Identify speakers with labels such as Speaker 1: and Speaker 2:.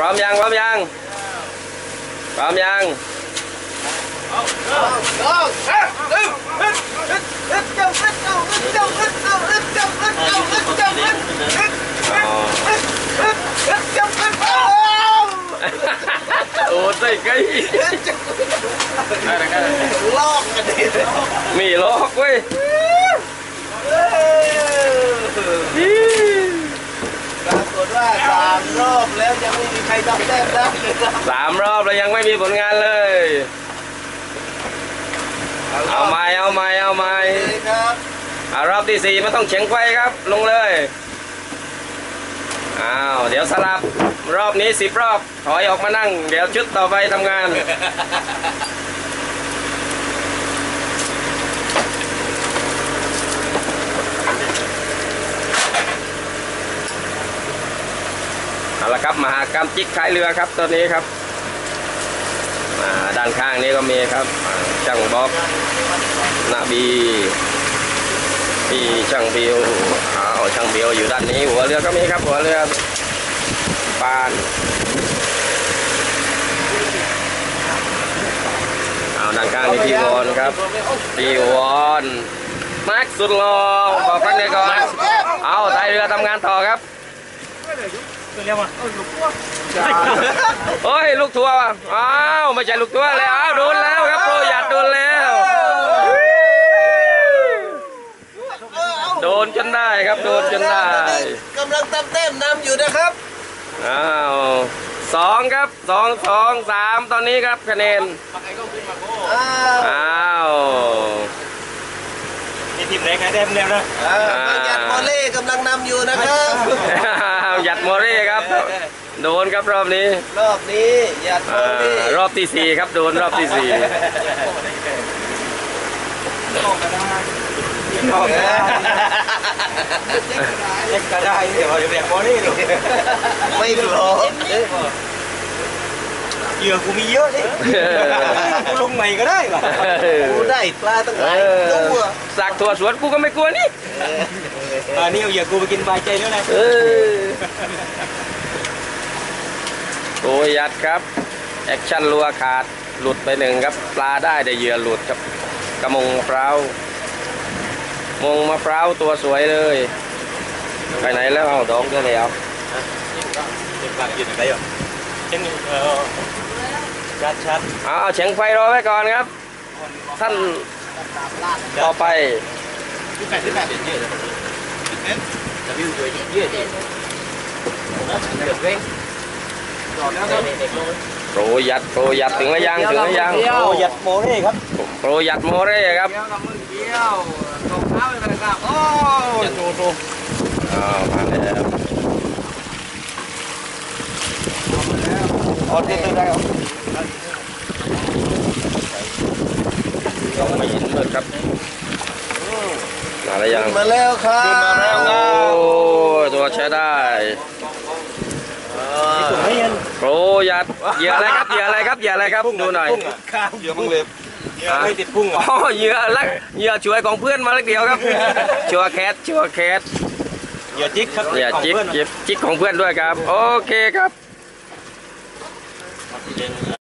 Speaker 1: พร้อมยังพร้อมยังพร้อมยังโอ้ใส่ไก่
Speaker 2: ลอกกันดิ
Speaker 1: มีล็อกเว้ย
Speaker 2: ปรากฏว่าสามรอบแล้วยังไม่มีใครทำแต้มได้เลยครับ
Speaker 1: สามรอบแล้วยังไม่มีผลงานเลย เอาไม้เอาไม้เอาไม้
Speaker 2: เลยครับ
Speaker 1: อ่ารอบที่สี่มันต้องเฉียงไฟครับ ลงเลยอ้าวเดี๋ยวสลับรอบนี้สิบรอบ ถอยออกมานั่ง เดี๋ยวชุดต่อไปทำงาน เอาละครับ มหากรรมจิกขายเรือครับตอนนี้ครับด้านข้างนี้ก็มีครับช่างบ๊อบนาบีพี่ช่างบิวอ้าช่างบิวอยู่ด้านนี้ หัวเรือก็มีครับ หัวเรือปานเอาด้านข้างนี่พี่วอนครับพี่วอนแม็กสุดหล่อบอกพักเดียวก่อนเอาท้เรือทำงานต่อครับ โอ้ยลูกทัวร์ว่ะอ้าวไม่ใช่ลูกทัวร์แล้วอ้าวโดนแล้วครับโปรหยัดโดนแล้ว โดนจนได้ครับโดนจนได้
Speaker 2: กำลังตำแต้มนำอยู่นะครับ
Speaker 1: อ้าวสองครับสองสองสามตอนนี้ครับคะแนน
Speaker 2: อ้าว
Speaker 1: อ้าว
Speaker 3: นี่ทีมไหนใครได้เร็วนะ
Speaker 2: อ้าวบางยันโมเล่กำลังนำอยู่นะครับ
Speaker 1: หยัดโมเร่ครับ โดนครับรอบนี้
Speaker 2: รอบนี้ยัดโม
Speaker 1: อ่า
Speaker 2: เล่
Speaker 1: รอบที่สี่ครับโดนรอบที่สี่
Speaker 3: เล็กก็ได้เดี๋ยวเรียกโมนี่หรอก
Speaker 2: ไม่หลอก
Speaker 3: เหยื่อกูมีเยอะดิกูลงใหม่ก็ได้ป่ะ
Speaker 2: กูได้ปลาตั้งหลายตัว
Speaker 1: สักถั่วสวนกูก็ไม่กลัวนี่
Speaker 3: อ่านี่เอาเหยื่อกูไปกินบายใจแล้วนะ
Speaker 1: เออ โอ้ยยัดครับ แอคชั่นรัวขาดหลุดไปหนึ่งครับ ปลาได้แต่เหยื่อหลุดครับ กระมงมะพร้าวมงมะพร้าวตัวสวยเลย ไปไหนแล้วเอาดองได้แล้ว
Speaker 3: เด็กปากยืนอะไรอะเช่นเออชัดชัด
Speaker 1: เอาเอาเฉียงไฟรอไว้ก่อนครับ ท่านต่อไป
Speaker 3: ที่แปดที่แปดเยอะจะวิ่งตัวเยอะดิเดือดเร่ง
Speaker 1: โปรยัดโปรยัดถึงระยังถึงระยัง
Speaker 3: โอ้ยัดโมนี่ครับ
Speaker 1: โปรยัดโมเร่ครับ
Speaker 3: ยัดโตโต
Speaker 1: อ้าวมาแล้ว
Speaker 3: ออดที่ได้
Speaker 1: ต้องไม่ยินมืดครับมาแล้วยัง
Speaker 2: มาแล้วครับ
Speaker 1: โอ้ตัวใช้ได้
Speaker 3: ไม่ยัน
Speaker 1: โปรยัดเหยื่ออะไรครับเหยื่ออะไรครับเหยื่ออะไรครับดูหน่อย
Speaker 3: ข้าวเหยื่อมังเล็บไม่ติดพุ่ง
Speaker 1: อ๋อเหยื่อลักเหยื่อช่วยของเพื่อนมาเล็กเดียวครับชัวร์แคทชัวร์แคท
Speaker 3: เหยื่อจิ๊กครับ
Speaker 1: เหยื่อจิ๊กจิ๊กจิ๊กของเพื่อนด้วยครับ โอเคครับ